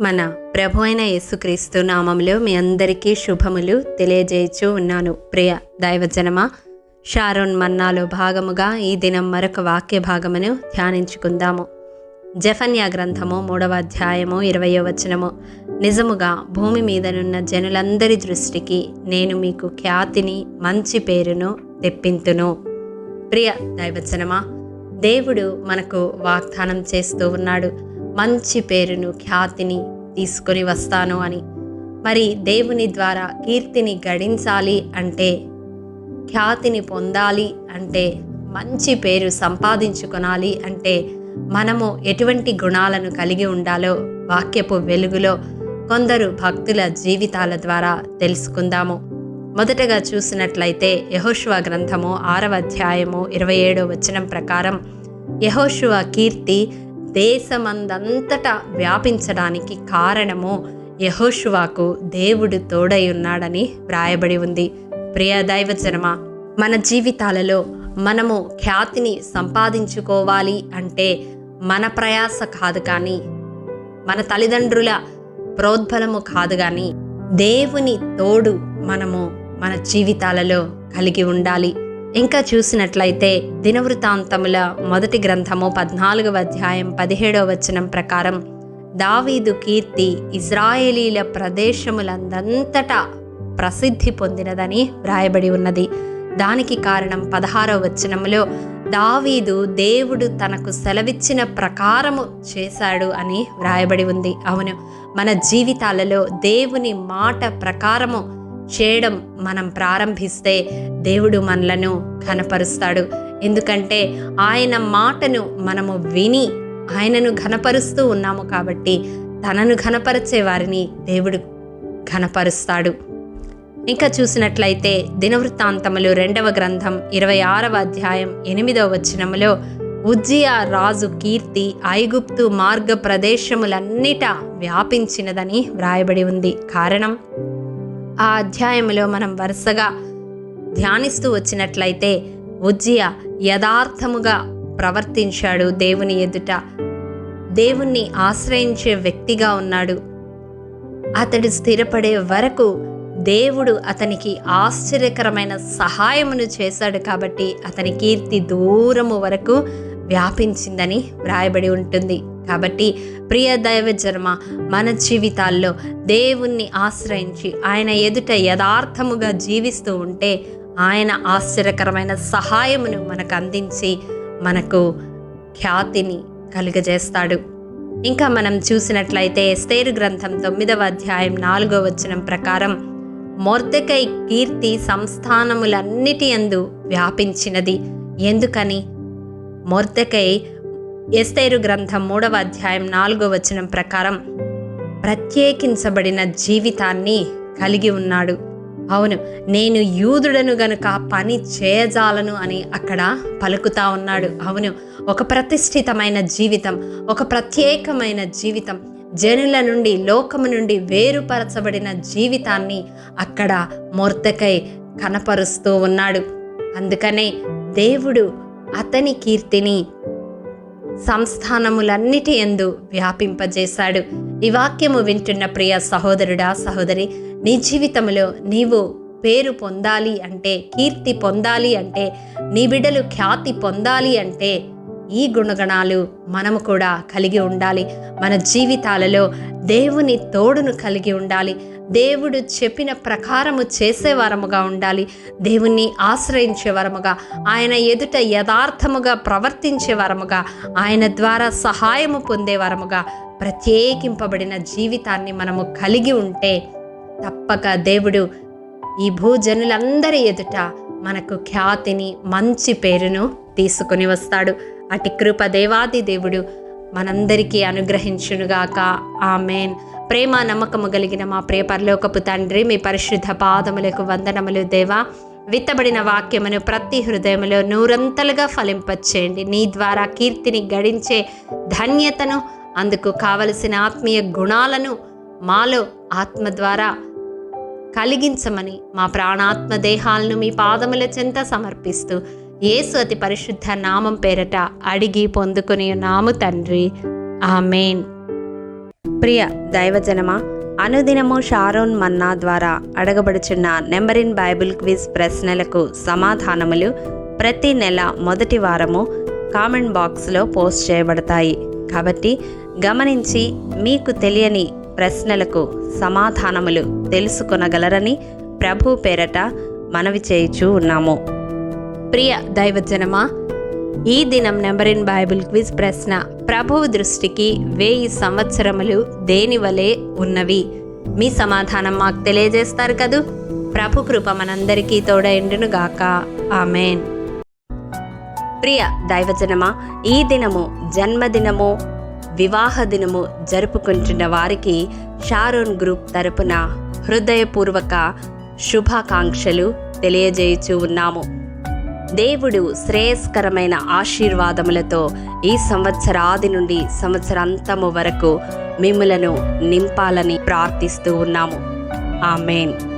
మన ప్రభు అయిన యేసుక్రీస్తు నామంలో మీ అందరికీ శుభములు తెలియజేయచూ ఉన్నాను. ప్రియ దైవజనమ షారోన్ మన్నాలో భాగముగా ఈ దినం మరొక వాక్య భాగమును ధ్యానించుకుందాము. జఫన్యా గ్రంథము మూడవ అధ్యాయము ఇరవయో వచనము. నిజముగా భూమి మీదనున్న జనులందరి దృష్టికి నేను మీకు ఖ్యాతిని మంచి పేరును తెప్పింతును. ప్రియ దైవచనమా దేవుడు మనకు వాగ్దానం చేస్తూ ఉన్నాడు. మంచి పేరును ఖ్యాతిని తీసుకొని వస్తాను అని. మరి దేవుని ద్వారా కీర్తిని గడించాలి అంటే ఖ్యాతిని పొందాలి అంటే మంచి పేరు సంపాదించుకొనాలి అంటే మనము ఎటువంటి గుణాలను కలిగి ఉండాలో వాక్యపు వెలుగులో కొందరు భక్తుల జీవితాల ద్వారా తెలుసుకుందాము. మొదటగా చూసినట్లయితే యహోశువ గ్రంథము ఆరవ అధ్యాయము ఇరవై ఏడో వచనం ప్రకారం యహోశువ కీర్తి దేశమందంతటా వ్యాపించడానికి కారణము యహోషువాకు దేవుడు తోడై ఉన్నాడని వ్రాయబడి ఉంది. ప్రియ దైవజనమ మన జీవితాలలో మనము ఖ్యాతిని సంపాదించుకోవాలి అంటే మన ప్రయాస కాదు కానీ మన తల్లిదండ్రుల ప్రోద్బలము కాదు కానీ దేవుని తోడు మనము మన జీవితాలలో కలిగి ఉండాలి. ఇంకా చూసినట్లయితే దినవృతాంతముల మొదటి గ్రంథము పద్నాలుగవ అధ్యాయం పదిహేడవ వచనం ప్రకారం దావీదు కీర్తి ఇజ్రాయేలీల ప్రదేశములందంతటా ప్రసిద్ధి పొందినదని వ్రాయబడి ఉన్నది. దానికి కారణం పదహారవ వచనంలో దావీదు దేవుడు తనకు సెలవిచ్చిన ప్రకారము చేశాడు అని వ్రాయబడి ఉంది. అవును మన జీవితాలలో దేవుని మాట ప్రకారము చేయడం మనం ప్రారంభిస్తే దేవుడు మనలను ఘనపరుస్తాడు. ఎందుకంటే ఆయన మాటను మనము విని ఆయనను ఘనపరుస్తూ ఉన్నాము కాబట్టి తనను ఘనపరిచే వారిని దేవుడు ఘనపరుస్తాడు. ఇంకా చూసినట్లయితే దినవృత్తాంతములు రెండవ గ్రంథం ఇరవై ఆరవ అధ్యాయం ఎనిమిదవ వచనములో ఉజ్జియా రాజు కీర్తి ఐగుప్తు మార్గ ప్రదేశములన్నిటా వ్యాపించినదని వ్రాయబడి ఉంది. కారణం? ఆ అధ్యాయంలో మనం వరుసగా ధ్యానిస్తూ వచ్చినట్లయితే ఉజ్జియ యథార్థముగా ప్రవర్తించాడు దేవుని ఎదుట. దేవుణ్ణి ఆశ్రయించే వ్యక్తిగా ఉన్నాడు. అతడు స్థిరపడే వరకు దేవుడు అతనికి ఆశ్చర్యకరమైన సహాయమును చేశాడు కాబట్టి అతని కీర్తి దూరము వరకు వ్యాపించిందని వ్రాయబడి ఉంటుంది. కాబట్టి ప్రియ దైవ జన్మ మన జీవితాల్లో దేవుణ్ణి ఆశ్రయించి ఆయన ఎదుట యథార్థముగా జీవిస్తూ ఉంటే ఆయన ఆశ్చర్యకరమైన సహాయమును మనకు అందించి మనకు ఖ్యాతిని కలుగజేస్తాడు. ఇంకా మనం చూసినట్లయితే ఎస్తేరు గ్రంథం తొమ్మిదవ అధ్యాయం నాలుగో వచనం ప్రకారం మొర్దకై కీర్తి సంస్థానములన్నిటి ఎందు వ్యాపించినది. ఎందుకని? మొర్దకై ఎస్తేరు గ్రంథం మూడవ అధ్యాయం నాలుగో వచనం ప్రకారం ప్రత్యేకించబడిన జీవితాన్ని కలిగి ఉన్నాడు. అవును నేను యూదుడను గనుక పని చేయజాలను అని అక్కడ పలుకుతా ఉన్నాడు. అవును ఒక ప్రతిష్ఠితమైన జీవితం ఒక ప్రత్యేకమైన జీవితం జనుల నుండి లోకము నుండి వేరుపరచబడిన జీవితాన్ని అక్కడ మొర్తకై కనపరుస్తూ ఉన్నాడు. అందుకనే దేవుడు అతని కీర్తిని సంస్థానములన్నిటి ఎందు వ్యాపింపజేశాడు. ఈ వాక్యము వింటున్న ప్రియ సహోదరుడా సహోదరి నీ జీవితంలో నీవు పేరు పొందాలి అంటే కీర్తి పొందాలి అంటే నీ బిడ్డలు ఖ్యాతి పొందాలి అంటే ఈ గుణగణాలు మనము కూడా కలిగి ఉండాలి. మన జీవితాలలో దేవుని తోడును కలిగి ఉండాలి. దేవుడు చెప్పిన ప్రకారము చేసేవారముగా ఉండాలి. దేవుణ్ణి ఆశ్రయించేవారముగా ఆయన ఎదుట యథార్థముగా ప్రవర్తించేవారముగా ఆయన ద్వారా సహాయము పొందేవారముగా ప్రత్యేకింపబడిన జీవితాన్ని మనము కలిగి ఉంటే తప్పక దేవుడు ఈ భూజనులందరి ఎదుట మనకు ఖ్యాతిని మంచి పేరును తీసుకుని వస్తాడు. అటి కృప దేవాది దేవుడు మనందరికీ అనుగ్రహించునుగాక. ఆమెన్. ప్రేమ నమ్మకము కలిగిన మా ప్రియ పరలోకపు తండ్రి మీ పరిశుద్ధ పాదములకు వందనములు దేవా. విత్తబడిన వాక్యమును ప్రతి హృదయములో నూరంతలుగా ఫలింపచేయండి. నీ ద్వారా కీర్తిని గడించే ధన్యతను అందుకు కావలసిన ఆత్మీయ గుణాలను మాలో ఆత్మ ద్వారా కలిగించమని మా ప్రాణాత్మ దేహాలను మీ పాదముల చెంత సమర్పిస్తూ యేసు అతి పరిశుద్ధ నామం పేరట అడిగి పొందుకుని నాము తండ్రి. ఆమెన్. ప్రియ దైవజనమా అనుదినము షారోన్ మన్నా ద్వారా అడగబడుచున్న నెంబరిన్ బైబిల్ క్విజ్ ప్రశ్నలకు సమాధానములు ప్రతి నెల మొదటి వారము కామెంట్ బాక్స్లో పోస్ట్ చేయబడతాయి. కాబట్టి గమనించి మీకు తెలియని ప్రశ్నలకు సమాధానములు తెలుసుకొనగలరని ప్రభు పేరట మనవి చేయుచూ ఉన్నాము. ప్రియ దైవజనమా ఈ దినం నెంబర్ ఇన్ బైబిల్ క్విజ్ ప్రశ్న. ప్రభువు దృష్టికి వెయ్యి సంవత్సరములు దేని వలె ఉన్నవి? మీ సమాధానం మాకు తెలియజేస్తారు కదూ. ప్రభు కృప మనందరికీ తోడైండును గాక. ఆమెన్. ప్రియ దైవజనమా ఈ దినము జన్మదినము వివాహ దినము జరుపుకుంటున్న వారికి షారోన్ గ్రూప్ తరపున హృదయపూర్వక శుభాకాంక్షలు తెలియజేయచూ ఉన్నాము. దేవుడు శ్రేయస్కరమైన ఆశీర్వాదములతో ఈ సంవత్సరాది నుండి సంవత్సరాంతము వరకు మిమ్మలను నింపాలని ప్రార్థిస్తూ ఉన్నాము. ఆమెన్.